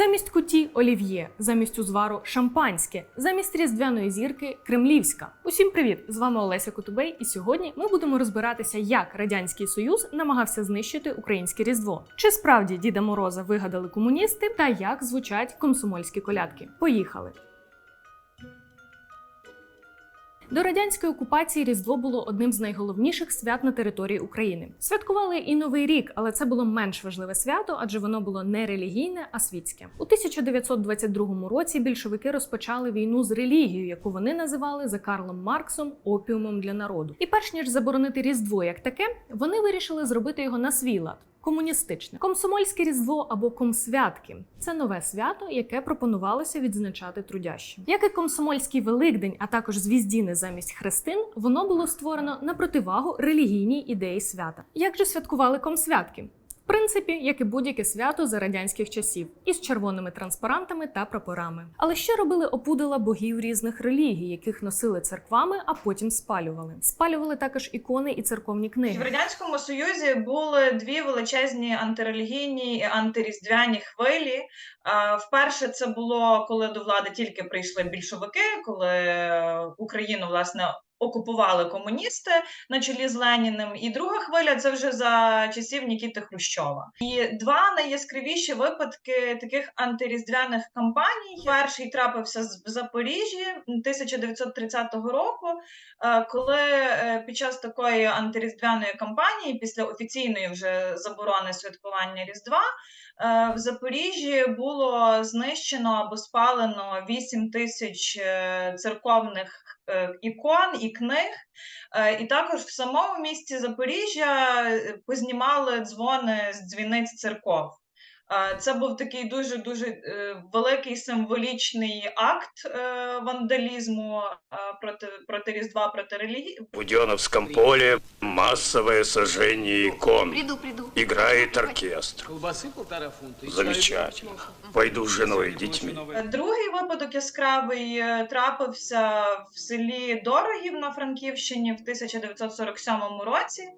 Замість куті олів'є, замість узвару шампанське, замість різдвяної зірки кремлівська. Усім привіт! З вами Олеся Кутубей, і сьогодні ми будемо розбиратися, як радянський союз намагався знищити українське різдво. Чи справді Діда Мороза вигадали комуністи, та як звучать комсомольські колядки? Поїхали! До радянської окупації Різдво було одним з найголовніших свят на території України. Святкували і Новий рік, але це було менш важливе свято, адже воно було не релігійне, а світське. У 1922 році більшовики розпочали війну з релігією, яку вони називали за Карлом Марксом опіумом для народу. І перш ніж заборонити Різдво як таке, вони вирішили зробити його на свій лад. Комуністичне комсомольське різдво або комсвятки це нове свято, яке пропонувалося відзначати трудящим. Як і комсомольський великдень, а також звіздіни замість хрестин, воно було створено на противагу релігійній ідеї свята. Як же святкували комсвятки? Принципі, як і будь-яке свято за радянських часів, із червоними транспарантами та прапорами. Але що робили опудала богів різних релігій, яких носили церквами, а потім спалювали. Спалювали також ікони і церковні книги. В радянському союзі були дві величезні антирелігійні і антиріздвяні хвилі. Вперше це було коли до влади тільки прийшли більшовики, коли Україну власне. Окупували комуністи на чолі з Леніним, і друга хвиля це вже за часів Нікіти Хрущова. І два найяскравіші випадки таких антиріздвяних кампаній. Перший трапився в Запоріжжі 1930 року, е, коли е, під час такої антиріздвяної кампанії, після офіційної вже заборони святкування Різдва, е, в Запоріжжі було знищено або спалено 8 тисяч церковних ікон і книг. Е, І також в самому місті Запоріжжя е, познімали дзвони з дзвіниць церков. Це був такий дуже дуже великий символічний акт е, вандалізму проти проти Різдва, проти релігії. В Буденновском поле массовое сожжение икон. Приду, приду. Играет оркестр. Колбасы полтора фунта. Замечательно. Пойду с женой и детьми. Е, Другий випадок яскравий е, трапився в селі Дорогів на Франківщині в 1947 році,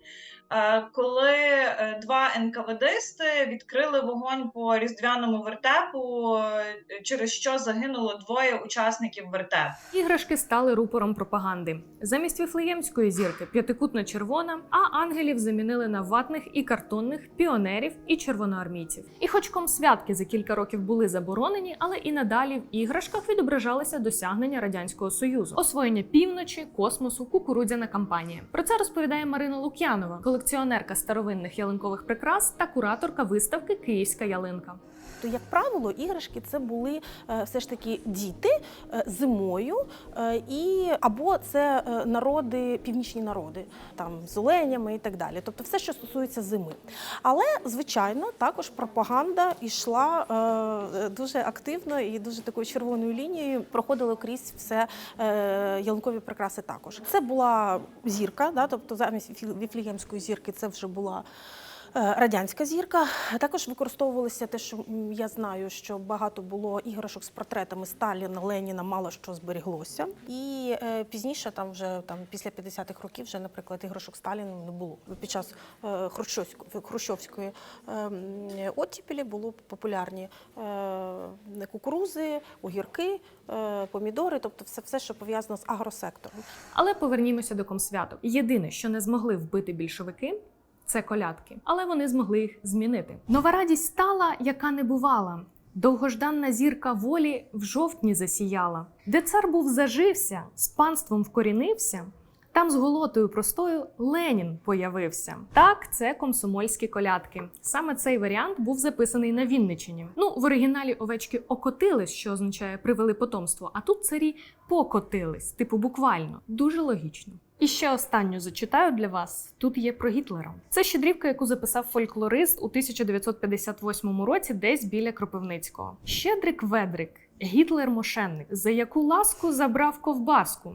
коли е, два НКВДисти відкрили вогонь по різдвяному вертепу, е, через що загинуло двоє учасників вертепу. Іграшки стали рупором пропаганди. Замість віфлеємської зірки п'ятикутна червона, а ангелів замінили на ватних і картонних піонерів і червоноармійців. І хоч комсвятки за кілька років були заборонені, але і надалі в іграшках відображалися досягнення радянського союзу, освоєння півночі, космосу, кукурудзяна кампанія. Про це розповідає Марина Лук'янова, колекціонерка старовинних ялинкових прикрас та кураторка виставки Київська ялинка. То, як правило, іграшки це були е, все ж таки діти е, зимою, е, і або це народи, північні народи, там з оленями і так далі. Тобто все, що стосується зими. Але, звичайно, також пропаганда йшла дуже активно і дуже такою червоною лінією проходили крізь все ялинкові прикраси також. Це була зірка, да, тобто замість віфлі- зірки це вже була. Е, Радянська зірка також використовувалося те, що я знаю, що багато було іграшок з портретами Сталіна, Леніна, мало що зберіглося. І е, пізніше, там вже там після 50-х років, вже, наприклад, іграшок Сталіна не було. Під час е, хрущовської, е, м, оттіпелі було популярні е, кукурузи, огірки, е, помідори, тобто все, все, що пов'язано з агросектором. Але повернімося до комсвяток. Єдине, що не змогли вбити більшовики. Це колядки, але вони змогли їх змінити. Нова радість стала, яка не бувала. Довгожданна зірка волі в жовтні засіяла, де цар був зажився, з панством вкорінився. Там з голотою простою Ленін появився. Так, це комсомольські колядки. Саме цей варіант був записаний на Вінничині. Ну, в оригіналі овечки окотились, що означає привели потомство. А тут царі покотились, типу буквально. Дуже логічно. І ще останню зачитаю для вас. Тут є про Гітлера. Це щедрівка, яку записав фольклорист у 1958 році, десь біля Кропивницького. Щедрик Ведрик, Гітлер мошенник, за яку ласку забрав ковбаску.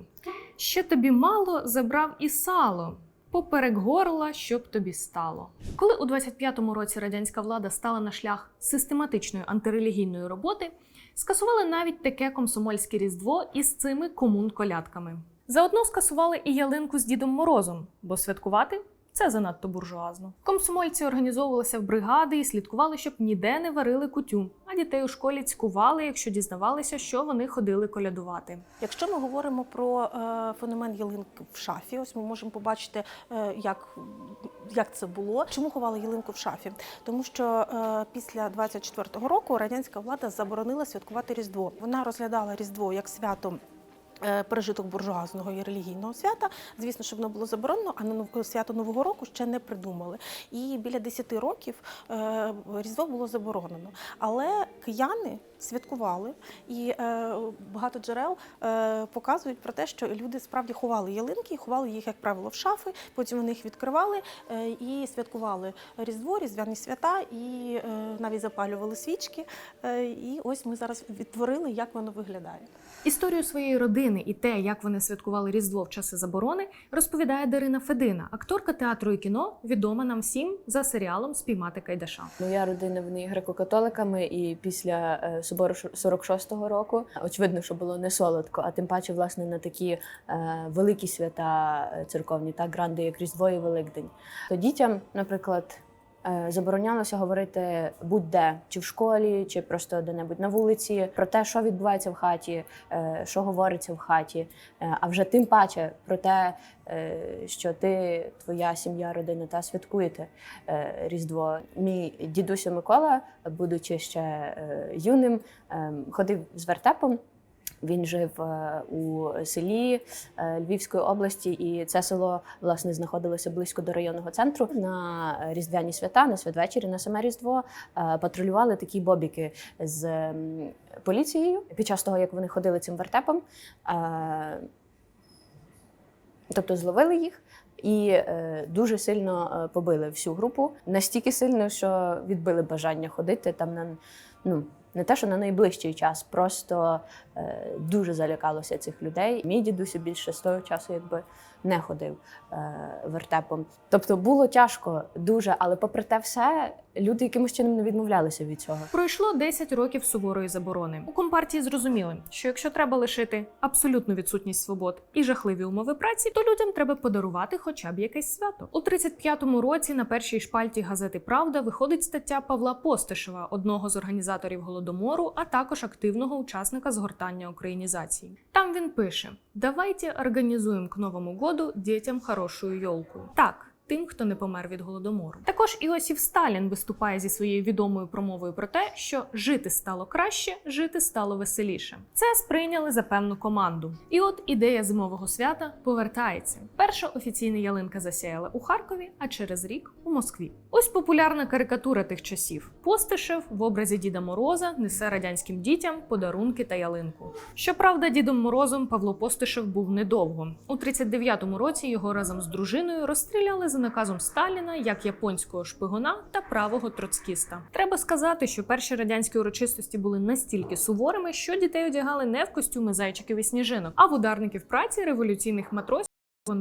Ще тобі мало забрав і сало. Поперек горла, щоб тобі стало. Коли у 25-му році радянська влада стала на шлях систематичної антирелігійної роботи, скасували навіть таке комсомольське різдво із цими комун-колядками. Заодно скасували і ялинку з Дідом Морозом, бо святкувати Це занадто буржуазно. Комсомольці організовувалися в бригади і слідкували, щоб ніде не варили кутю, а дітей у школі цькували, якщо дізнавалися, що вони ходили колядувати. Якщо ми говоримо про е, феномен ялинки в шафі, ось ми можемо побачити, е, як, як це було. Чому ховали ялинку в шафі? Тому що е, після 24-го року радянська влада заборонила святкувати Різдво. Вона розглядала Різдво як свято. Е, Пережиток буржуазного і релігійного свята, звісно, що воно було заборонено, а свято Нового року ще не придумали. І біля 10 років е, Різдво було заборонено. Але кияни святкували, і е, багато джерел показують про те, що люди справді ховали ялинки, ховали їх, як правило, в шафи. Потім вони їх відкривали і святкували Різдво, Різдвяні свята, і навіть запалювали свічки. І ось ми зараз відтворили, як воно виглядає. Історію своєї родини і те, як вони святкували Різдво в часи заборони, розповідає Дарина Федина, акторка театру і кіно, відома нам всім за серіалом Спіймати Кайдаша. Моя родина вони греко-католиками, і після е, собору ш- 46-го року очевидно, що було не солодко, а тим паче, власне, на такі е, великі свята е, церковні, так гранди, як Різдво і Великдень. То дітям, наприклад. Е, Заборонялося говорити будь-де, чи в школі, чи просто де-небудь на вулиці, про те, що відбувається в хаті, е, що говориться в хаті. Е, А вже тим паче про те, що ти, твоя сім'я, родина та святкуєте Різдво. Мій дідусь Микола, будучи ще юним, е, ходив з вертепом. Він жив е, у селі е, Львівської області, і це село власне знаходилося близько до районного центру. На різдвяні свята, на святвечері, на саме Різдво е, патрулювали такі бобіки з поліцією під час того, як вони ходили цим вертепом. Тобто зловили їх і дуже сильно побили всю групу. Настільки сильно, що відбили бажання ходити там на ну. Не те, що на найближчий час, просто е, дуже залякалося цих людей. Мій дідусь більше з того часу, якби не ходив е, вертепом. Тобто було тяжко дуже, але попри те все, люди якимось чином не відмовлялися від цього. Пройшло 10 років суворої заборони. У компартії зрозуміли, що якщо треба лишити абсолютну відсутність свобод і жахливі умови праці, то людям треба подарувати хоча б якесь свято. У 35-му році на першій шпальті газети Правда виходить стаття Павла Постишева, одного з організаторів голодомору, а також активного учасника згортання українізації. Там він пише: Давайте организуем к Новому году детям хорошую елку. Так. Тим, хто не помер від голодомору, також Іосиф Сталін виступає зі своєю відомою промовою про те, що жити стало краще, жити стало веселіше. Це сприйняли за певну команду. І от ідея зимового свята повертається. Перша офіційна ялинка засяяла у Харкові, а через рік у Москві. Ось популярна карикатура тих часів. Постишев в образі Діда Мороза несе радянським дітям подарунки та ялинку. Щоправда, Дідом Морозом Павло Постишев був недовго. У 39-му році його разом з дружиною розстріляли за наказом Сталіна як японського шпигуна та правого троцкіста. Треба сказати, що перші радянські урочистості були настільки суворими, що дітей одягали не в костюми зайчиків і сніжинок, а в ударників праці революційних матросів,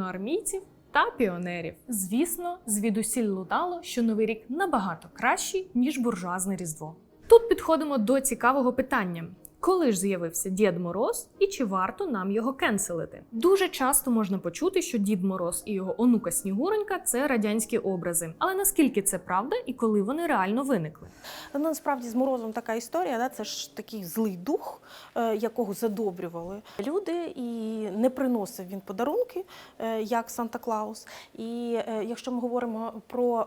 армійців та піонерів. Звісно, звідусіль лунало, що новий рік набагато кращий ніж буржуазне різдво. Тут підходимо до цікавого питання. Коли ж з'явився Дід Мороз і чи варто нам його кенселити? Дуже часто можна почути, що Дід Мороз і його онука Снігуренька це радянські образи. Але наскільки це правда і коли вони реально виникли? Ну, насправді з морозом така історія, да? це ж такий злий дух, е, якого задобрювали люди, і не приносив він подарунки, е, як Санта Клаус. І е, якщо ми говоримо про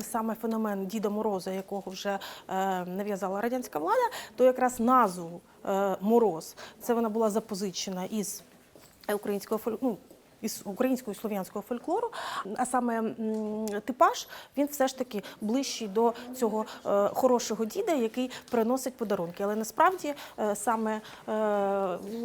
саме феномен Діда Мороза, якого вже нав'язала радянська влада, то якраз назву е, Мороз це вона була запозичена із українського фольклору. Ну, із українського і слов'янського фольклору, а саме типаж, він все ж таки ближчий до цього е, хорошого діда, який приносить подарунки. Але насправді е, саме е,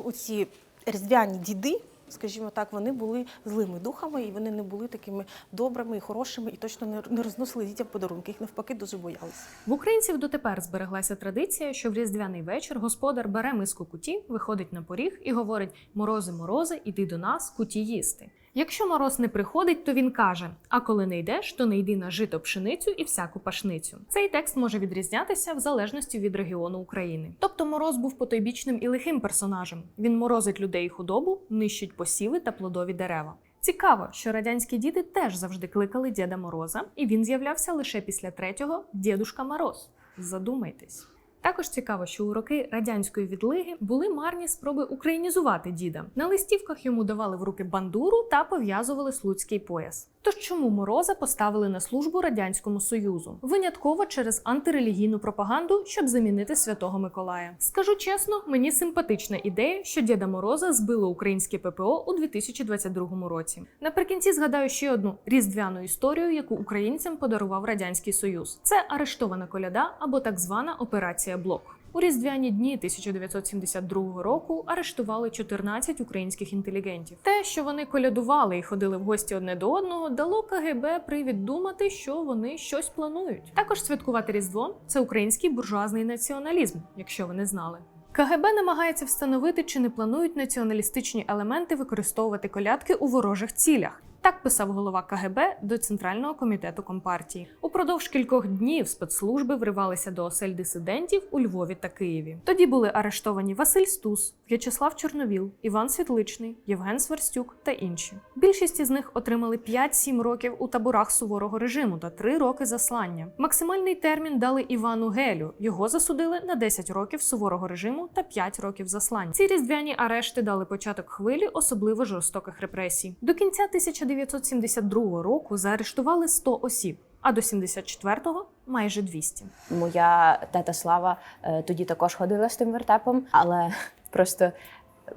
оці різдвяні діди. Скажімо так, вони були злими духами, і вони не були такими добрими і хорошими, і точно не- розносили дітям подарунки. Їх навпаки дуже боялися. В українців дотепер збереглася традиція, що в різдвяний вечір господар бере миску куті, виходить на поріг і говорить: Морози, морози, іди до нас, куті їсти. Якщо мороз не приходить, то він каже: А коли не йдеш, то не йди на жито пшеницю і всяку пашницю. Цей текст може відрізнятися в залежності від регіону України. Тобто мороз був потойбічним і лихим персонажем. Він морозить людей і худобу, нищить посіви та плодові дерева. Цікаво, що радянські діти теж завжди кликали Діда Мороза, і він з'являвся лише після третього Дідушка Мороз. Задумайтесь. Також цікаво, що у роки радянської відлиги були марні спроби українізувати діда. На листівках йому давали в руки бандуру та пов'язували слуцький пояс. Тож чому мороза поставили на службу радянському союзу? Винятково через антирелігійну пропаганду, щоб замінити святого Миколая. Скажу чесно, мені симпатична ідея, що Діда Мороза збило українське ППО у 2022 році. Наприкінці згадаю ще одну різдвяну історію, яку українцям подарував радянський союз. Це арештована коляда або так звана операція Блок. У різдвяні дні 1972 року арештували 14 українських інтелігентів. Те, що вони колядували і ходили в гості одне до одного, дало КГБ привід думати, що вони щось планують. Також святкувати Різдво це український буржуазний націоналізм, якщо ви не знали. КГБ намагається встановити, чи не планують націоналістичні елементи використовувати колядки у ворожих цілях. Так писав голова КГБ до Центрального комітету Компартії. Упродовж кількох днів спецслужби вривалися до осель дисидентів у Львові та Києві. Тоді були арештовані Василь Стус, В'ячеслав Чорновіл, Іван Світличний, Євген Сверстюк та інші. Більшість із них отримали 5-7 років у таборах суворого режиму та 3 роки заслання. Максимальний термін дали Івану Гелю. Його засудили на 10 років суворого режиму та 5 років заслання. Ці різдвяні арешти дали початок хвилі особливо жорстоких репресій. До кінця 1972 року заарештували 100 осіб, а до 74-го – майже 200. Моя тета Слава е, тоді також ходила з тим вертепом, але просто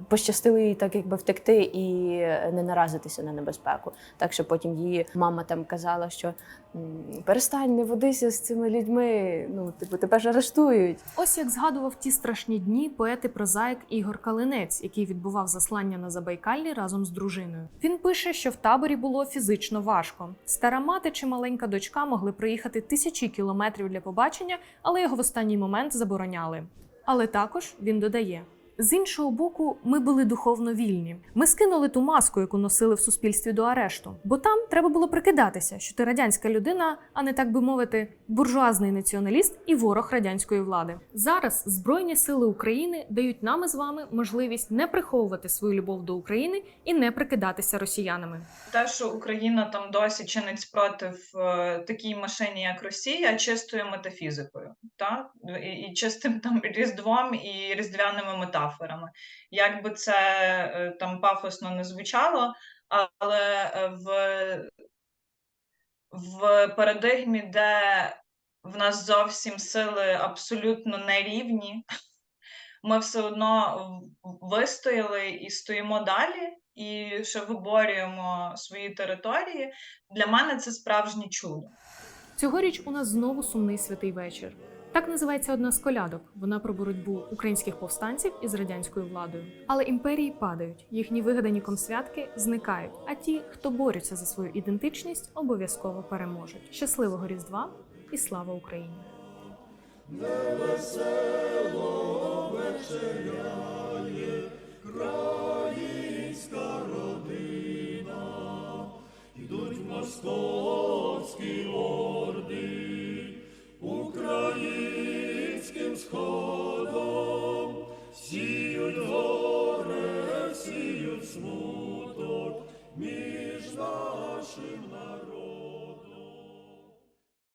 пощастило їй так, якби втекти і не наразитися на небезпеку. Так що потім її мама там казала, що перестань, не водися з цими людьми. Ну, типу, тебе ж арештують. Ось як згадував ті страшні дні поет і прозаїк Ігор Калинець, який відбував заслання на Забайкаллі разом з дружиною. Він пише, що в таборі було фізично важко. Стара мати чи маленька дочка могли проїхати тисячі кілометрів для побачення, але його в останній момент забороняли. Але також він додає. З іншого боку, ми були духовно вільні. Ми скинули ту маску, яку носили в суспільстві до арешту, бо там треба було прикидатися, що ти радянська людина, а не так би мовити, буржуазний націоналіст і ворог радянської влади. Зараз Збройні сили України дають нам із вами можливість не приховувати свою любов до України і не прикидатися росіянами. Те, що Україна там досі чинить спротив е, такій машині, як Росія, чистою метафізикою, та? І, і чистим там різдвом і різдвяними метафорами. Як би це е, там пафосно не звучало, але е, в, в парадигмі, де в нас зовсім сили абсолютно нерівні, ми все одно вистояли і стоїмо далі, і ще виборюємо свої території. Для мене це справжнє чудо. Цьогоріч у нас знову сумний святий вечір. Так називається одна з колядок. Вона про боротьбу українських повстанців із радянською владою. Але імперії падають, їхні вигадані комсвятки зникають. А ті, хто борються за свою ідентичність, обов'язково переможуть. Щасливого Різдва і слава Україні!